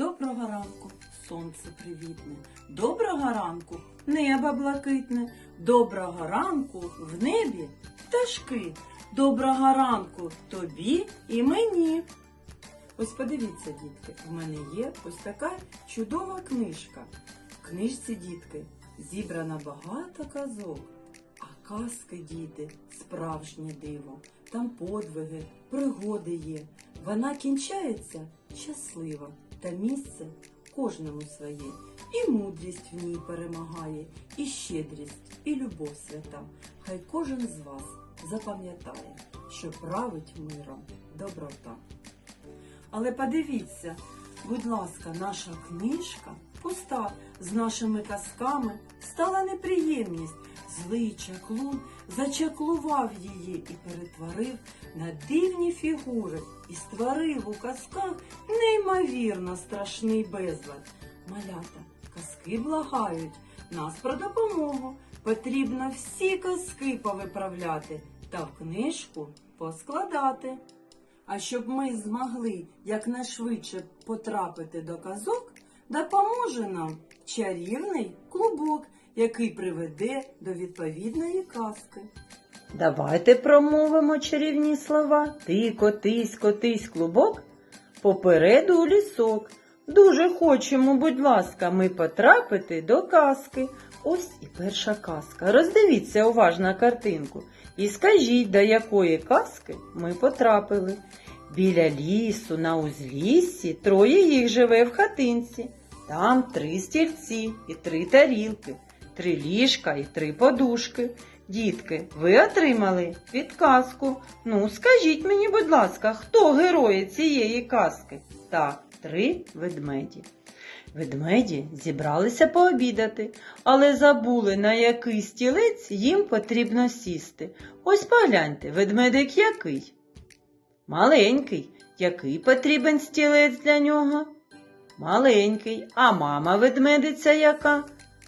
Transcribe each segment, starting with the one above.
Доброго ранку, сонце привітне, доброго ранку, небо блакитне, доброго ранку в небі пташки, доброго ранку тобі і мені. Ось подивіться, дітки, в мене є ось така чудова книжка. В книжці, дітки, зібрано багато казок. А казки, діти, справжнє диво. Там подвиги, пригоди є. Вона кінчається щаслива, та місце кожному своє. І мудрість в ній перемагає, і щедрість, і любов свята. Хай кожен з вас запам'ятає, що править миром доброта. Але подивіться, будь ласка, наша книжка пуста з нашими казками стала неприємність. Злий чаклун зачаклував її і перетворив на дивні фігури і створив у казках неймовірно страшний безлад. Малята, казки благають нас про допомогу. Потрібно всі казки повиправляти та в книжку поскладати. А щоб ми змогли якнайшвидше потрапити до казок, допоможе нам чарівний клубок, який приведе до відповідної казки. Давайте промовимо чарівні слова. Ти котись, котись, клубок, попереду у лісок. Дуже хочемо, будь ласка, ми потрапити до казки. Ось і перша казка. Роздивіться уважно картинку і скажіть, до якої казки ми потрапили. Біля лісу на узліссі троє їх живе в хатинці. Там три стільці і три тарілки, три ліжка і три подушки. Дітки, ви отримали підказку. Ну, скажіть мені, будь ласка, хто герої цієї казки? Так, три ведмеді. Ведмеді зібралися пообідати, але забули, на який стілець їм потрібно сісти. Ось погляньте, ведмедик який? Маленький. Який потрібен стілець для нього? Маленький. А мама ведмедиця яка?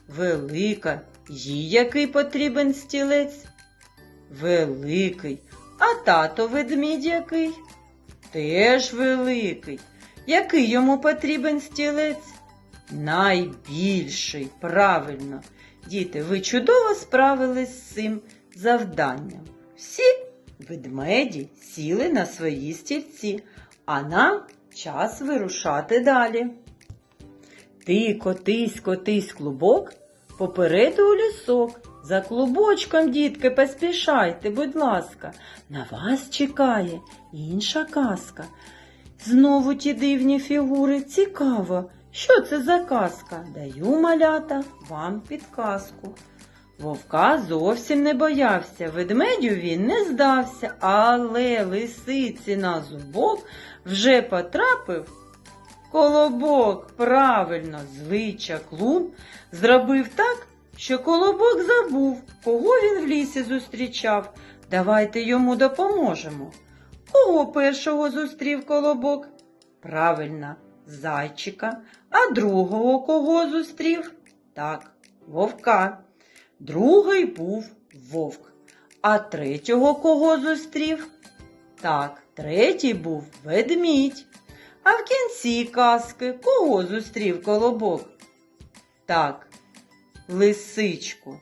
Велика. Їй який потрібен стілець? Великий. А тато ведмідь який? Теж великий. Який йому потрібен стілець? Найбільший, правильно. Діти, ви чудово справились з цим завданням. Всі ведмеді сіли на свої стільці, а нам час вирушати далі. Ти котись, котись клубок, попереду у лісок. За клубочком, дітки, поспішайте, будь ласка, на вас чекає інша казка. Знову ті дивні фігури, цікаво. Що це за казка? Даю малята вам підказку. Вовка зовсім не боявся, ведмедю він не здався, але лисиці на зубок вже потрапив колобок. Правильно, злий чаклун зробив так, що колобок забув, кого він в лісі зустрічав. Давайте йому допоможемо. Кого першого зустрів колобок? Правильно, зайчика. А другого кого зустрів? Так, вовка. Другий був вовк. А третього кого зустрів? Так, третій був ведмідь. А в кінці казки кого зустрів колобок? Так, лисичку.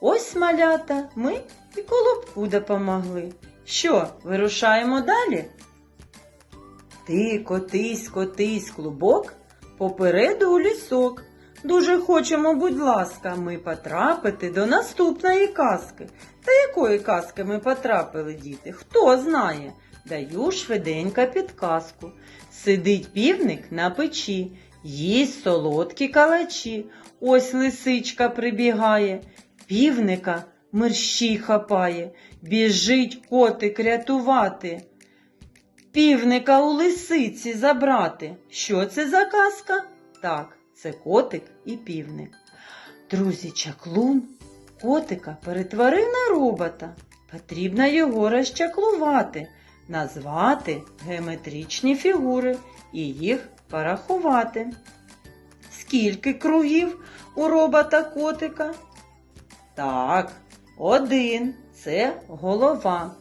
Ось малята ми і колобку допомогли. Що, вирушаємо далі? Ти котись, котись, клубок, попереду у лісок. Дуже хочемо, будь ласка, ми потрапити до наступної казки. Та якої казки ми потрапили, діти? Хто знає? Даю швиденько підказку. Сидить півник на печі, їсть солодкі калачі. Ось лисичка прибігає, півника мерщій хапає, біжить котик рятувати. Півника у лисиці забрати. Що це за казка? Так, це котик і півник. Друзі, чаклун котика перетворив на робота. Потрібно його розчаклувати, назвати геометричні фігури і їх порахувати. Скільки кругів у робота котика? Так, один це голова.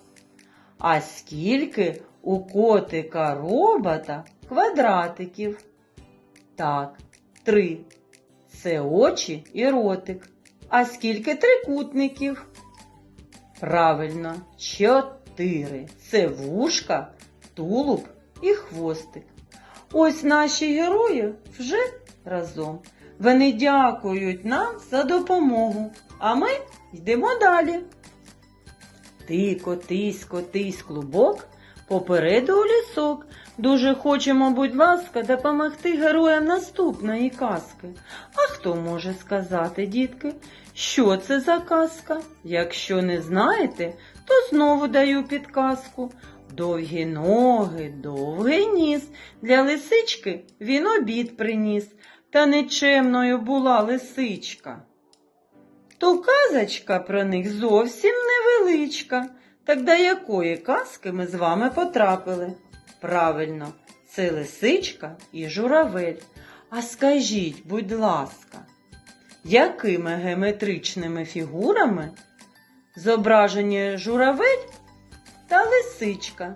А скільки у котика робота квадратиків? Так, три. Це очі і ротик. А скільки трикутників? Правильно, чотири. Це вушка, тулуб і хвостик. Ось наші герої вже разом. Вони дякують нам за допомогу, а ми йдемо далі. Ти котись, котись клубок, попереду у лісок. Дуже хочемо, будь ласка, допомогти героям наступної казки. А хто може сказати, дітки, що це за казка? Якщо не знаєте, то знову даю підказку. Довгі ноги, довгий ніс. Для лисички він обід приніс, та нечемною була лисичка. То казочка про них зовсім невеличка. Так до якої казки ми з вами потрапили? Правильно, це лисичка і журавель. А скажіть, будь ласка, якими геометричними фігурами зображені журавель та лисичка?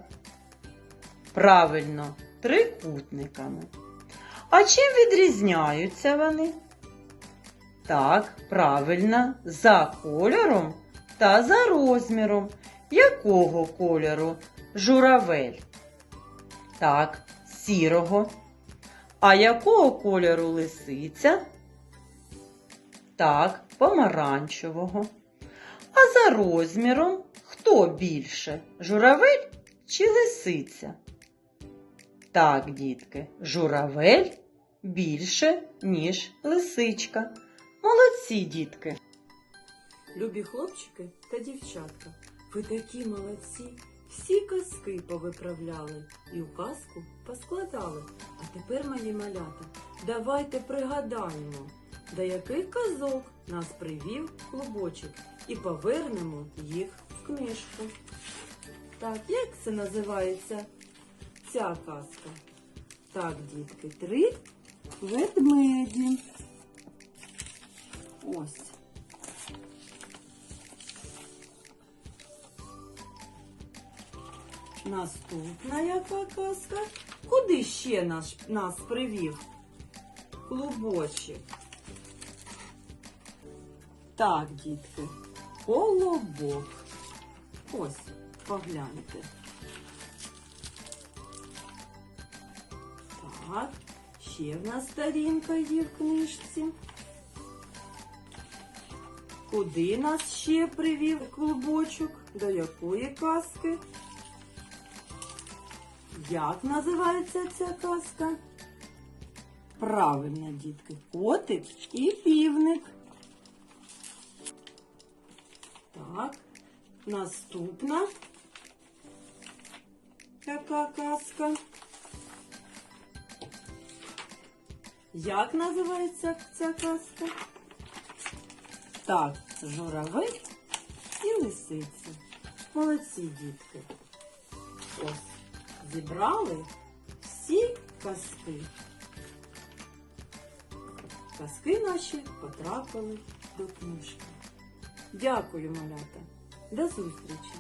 Правильно, трикутниками. А чим відрізняються вони? Так, правильно, за кольором та за розміром. Якого кольору журавель? Так, сірого. А якого кольору лисиця? Так, помаранчевого. А за розміром хто більше? Журавель чи лисиця? Так, дітки, журавель більше, ніж лисичка. Молодці, дітки. Любі хлопчики та дівчатка, ви такі молодці. Всі казки повиправляли і у казку поскладали. А тепер, мої малята, давайте пригадаємо, до яких казок нас привів клубочок і повернемо їх в книжку. Так, як це називається ця казка? Так, дітки, три ведмеді. Ось. Наступна яка казка? Куди ще наш, нас привів? Клубочок. Так, дітки, колобок. Ось, погляньте. Так, ще в нас сторінка є в книжці. Куди нас ще привів клубочок? До якої казки? Як називається ця казка? Правильно, дітки, котик і півник. Так, наступна. Яка казка? Як називається ця казка? Так, журавель і лисиця. Молодці дітки. Ось зібрали всі казки. Казки наші потрапили до книжки. Дякую, малята. До зустрічі!